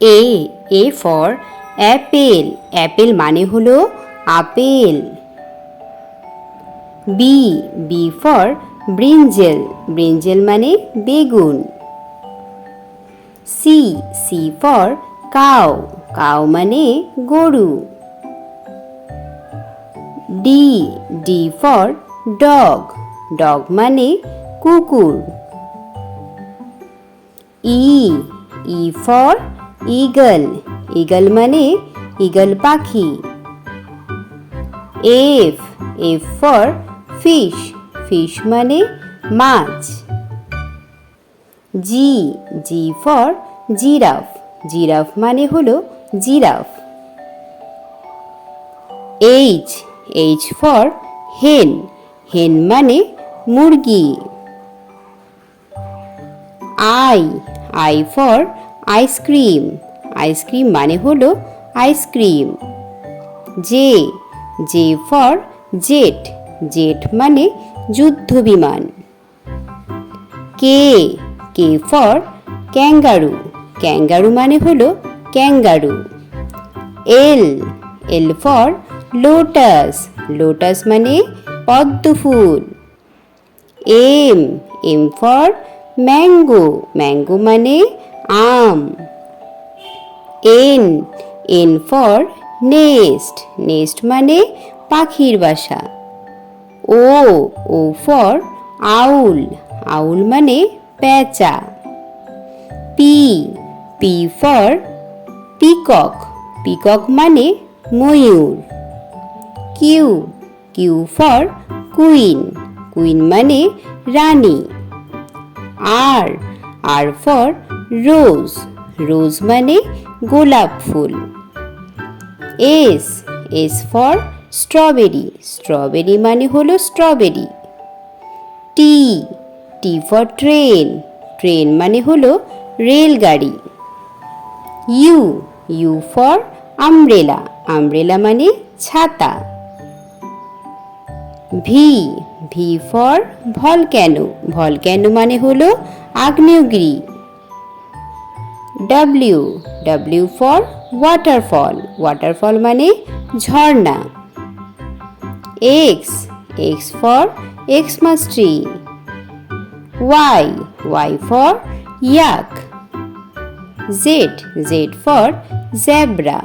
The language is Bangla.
A A for apple apple মানে হলো apple. B B for brinjal brinjal মানে বেগুন। C C for cow cow মানে গরু। D D for dog dog মানে কুকুর। E E for eagle eagle মানে ইগল পাখি। F F for fish fish মানে মাছ। G G for giraffe giraffe মানে হলো giraffe. H H for hen hen মানে মুরগি। I I for ice cream. Ice cream মানে হলো ice cream. J J for jet. Jet মানে যুদ্ধ বিমান K K for kangaroo. Kangaroo মানে হলো kangaroo. L L for lotus lotus মানে পদ্ম ফুল M M for mango mango মানে আম। N N for nest nest মানে পাখির বাসা। O O for owl. Owl মানে পেঁচা। P P for peacock peacock মানে ময়ূর। Q Q for queen queen মানে রানী। R R for rose. Rose মানে গোলাপ ফুল। S S for strawberry strawberry মানে হলো strawberry T T for train train মানে হলো রেলগাড়ি। U U for umbrella umbrella মানে ছাতা। V V for volcano volcano মানে হলো আগ্নেয়গিরি। W W for waterfall waterfall মানে ঝর্ণা X X for Xmas tree Y Y for yak Z Z for zebra